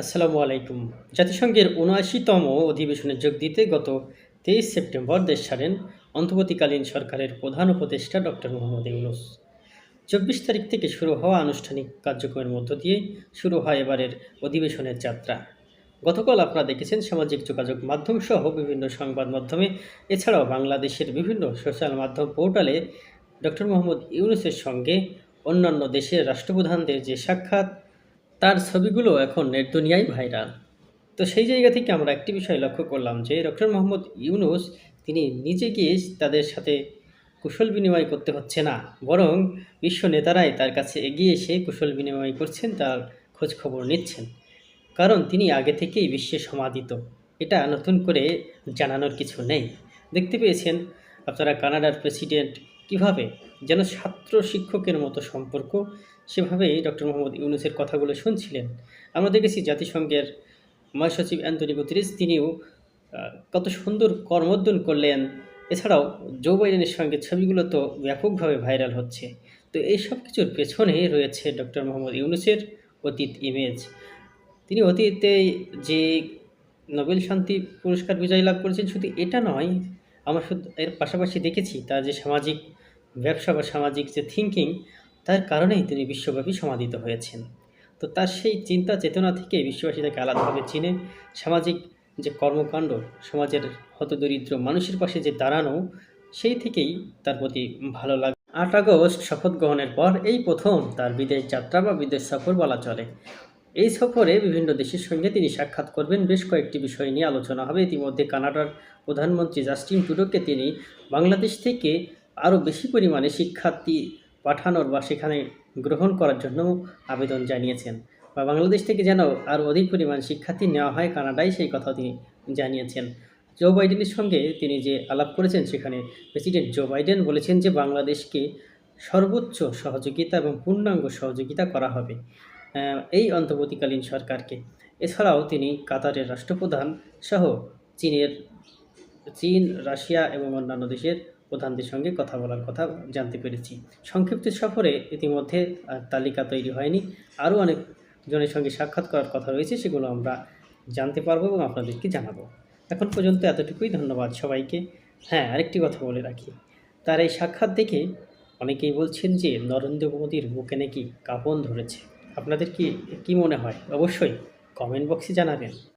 আসসালামু আলাইকুম। জাতিসংঘের উনআশিতম অধিবেশনে যোগ দিতে গত তেইশ সেপ্টেম্বর দেশ ছাড়েন অন্তর্বর্তীকালীন সরকারের প্রধান উপদেষ্টা ডক্টর মোহাম্মদ ইউনুস। চব্বিশ তারিখ থেকে শুরু হওয়া আনুষ্ঠানিক কার্যক্রমের মধ্য দিয়ে শুরু হয় এবারের অধিবেশনের যাত্রা। গতকাল আপনারা দেখেছেন সামাজিক যোগাযোগ মাধ্যম সহ বিভিন্ন সংবাদ মাধ্যমে। এছাড়াও বাংলাদেশের বিভিন্ন সোশ্যাল মাধ্যম পোর্টালে ডক্টর মোহাম্মদ ইউনুসের সঙ্গে অন্যান্য দেশের রাষ্ট্রপ্রধানদের যে সাক্ষাৎ তার ছবিগুলো এখন নেট দুনিয়ায় ভাইরাল। তো সেই জায়গা থেকে আমরা একটি বিষয় লক্ষ্য করলাম যে, ডক্টর মোহাম্মদ ইউনুস তিনি নিজে গিয়ে তাদের সাথে কুশল বিনিময় করতে হচ্ছে না, বরং বিশ্ব নেতারাই তার কাছে এগিয়ে এসে কুশল বিনিময় করছেন, তার খোঁজ খবর নিচ্ছেন। কারণ তিনি আগে থেকেই বিশ্বে সমাদিত। এটা নতুন করে জানানোর কিছু নেই। দেখতে পেয়েছেন আপনারা কানাডার প্রেসিডেন্ট কীভাবে যেন ছাত্র শিক্ষকের মতো সম্পর্ক? সেভাবেই ডক্টর মোহাম্মদ ইউনুসের কথাগুলো শুনছিলেন। আমরা দেখেছি জাতিসংঘের মহাসচিব অ্যান্টনি গুতরিস, তিনিও কত সুন্দর কর্মোদ্যন করলেন। এছাড়াও জো বাইডেনের সঙ্গে ছবিগুলো তো ব্যাপকভাবে ভাইরাল হচ্ছে। তো এই সব কিছুর পেছনে রয়েছে ডক্টর মোহাম্মদ ইউনুসের অতীত ইমেজ তিনি অতীতে যে নোবেল শান্তি পুরস্কার বিজয় লাভ করেছেন, শুধু এটা নয় আমরা শুধু এর পাশাপাশি দেখেছি তার যে সামাজিক ব্যবসা বা সামাজিক যে থিঙ্কিং তার কারণেই তিনি বিশ্বব্যাপী সমাদিত হয়েছেন। তো তার সেই চিন্তা চেতনা থেকে বিশ্ববাসী তাকে আলাদাভাবে চিনে। সামাজিক যে কর্মকাণ্ড, সমাজের হতদরিদ্র মানুষের পাশে যে দাঁড়ানো, সেই থেকেই তার প্রতি ভালো লাগে আট আগস্ট শপথ গ্রহণের পর এই প্রথম তার বিদেশ যাত্রা বা বিদেশ সফর বলা চলে। এই সফরে বিভিন্ন দেশের সঙ্গে তিনি সাক্ষাৎ করবেন। বেশ কয়েকটি বিষয় নিয়ে আলোচনা হবে। ইতিমধ্যে কানাডার প্রধানমন্ত্রী জাস্টিন টুডোকে তিনি বাংলাদেশ থেকে আরও বেশি পরিমাণে শিক্ষার্থী পাঠানোর বা সেখানে গ্রহণ করার জন্য আবেদন জানিয়েছেন বা বাংলাদেশ থেকে যেন আরও অধিক পরিমাণ শিক্ষার্থী নেওয়া হয় কানাডায়, সেই কথা তিনি জানিয়েছেন। জো বাইডেনের সঙ্গে তিনি যে আলাপ করেছেন, সেখানে প্রেসিডেন্ট জো বাইডেন বলেছেন যে বাংলাদেশকে সর্বোচ্চ সহযোগিতা এবং পূর্ণাঙ্গ সহযোগিতা করা হবে। এই অন্তর্বর্তীকালীন সরকারকে। এছাড়াও তিনি কাতারের রাষ্ট্রপ্রধান সহ চীনের চীন, রাশিয়া এবং অন্যান্য দেশের প্রধানদের সঙ্গে কথা বলার কথা জানতে পেরেছি। সংক্ষিপ্ত সফরে ইতিমধ্যে তালিকা তৈরি হয়নি। আরও অনেক জনের সঙ্গে সাক্ষাৎ করার কথা রয়েছে, সেগুলো আমরা জানতে পারব এবং আপনাদেরকে জানাব। এখন পর্যন্ত এতটুকুই, ধন্যবাদ সবাইকে। হ্যাঁ আরেকটি কথা বলে রাখি। তার এই সাক্ষাৎ দেখে অনেকেই বলছেন যে, নরেন্দ্র মোদীর বুকে নাকি কাঁপন ধরেছে। আপনাদের কি কি মনে হয়? অবশ্যই কমেন্ট বক্সে জানাবেন।